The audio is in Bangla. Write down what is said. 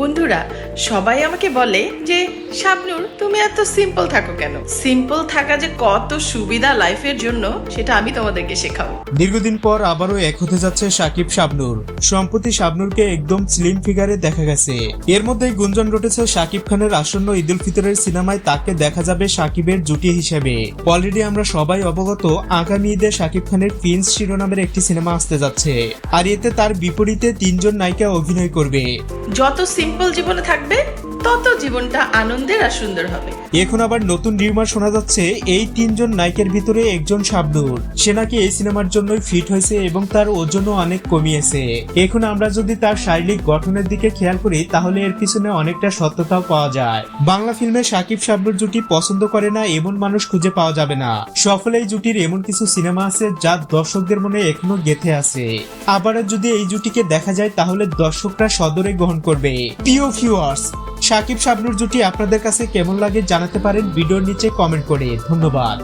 বন্ধুরা সবাই আমাকে বলে যে শাবনুর তুমি এত সিম্পল থাকো কেন? সিম্পল থাকা যে কত সুবিধা লাইফের জন্য সেটা আমি তোমাদেরকে শেখাবো। দীর্ঘদিন পর আবারও এক হতে যাচ্ছে সাকিব শাবনুর। সম্প্রতি শাবনুরকে একদম স্লিম ফিগারে দেখা গেছে। এর মধ্যেই গুঞ্জন রটেছে সাকিব খানের আসন্ন ঈদুল ফিতরের সিনেমায় তাকে দেখা যাবে সাকিবের জুটি হিসেবে। অলরেডি আমরা সবাই অবগত আগামী ঈদে সাকিব খানের প্রিন্স শিরোনামের একটি সিনেমা আসতে যাচ্ছে। আর এতে তার বিপরীতে তিনজন নায়িকা অভিনয় করবে। যত সিম্পল জীবনে থাকবে ve তত জীবনটা আনন্দের আর সুন্দর হবে। এখন আবার নতুন রিউমার শোনা যাচ্ছে, এই তিনজন ভিতরে একজন শাবনুর। সে নাকি এই সিনেমার জন্যই ফিট হয়েছে এবং তার ওজনও অনেক কমিয়েছে। এখন আমরা যদি তার শারীরিক গঠনের দিকে খেয়াল করি, তাহলে এর পিছনে অনেকটা সত্যতাও পাওয়া যায়। বাংলা ফিল্মে সাকিব শাবনুর জুটি পছন্দ করে না, এমন মানুষ খুঁজে পাওয়া যাবে না। সফল এই জুটির এমন কিছু সিনেমা আছে, যা দর্শকদের মনে এখনও গেথে আছে। আবার যদি এই জুটিকে দেখা যায়, তাহলে দর্শকরা সদরে গ্রহণ করবে। প্রিয় ভিউয়ার্স সাকিব শাবনুর জুটি আপনাদের কাছে কেমন লাগে জানাতে পারেন ভিডিওর নিচে কমেন্ট করে। ধন্যবাদ।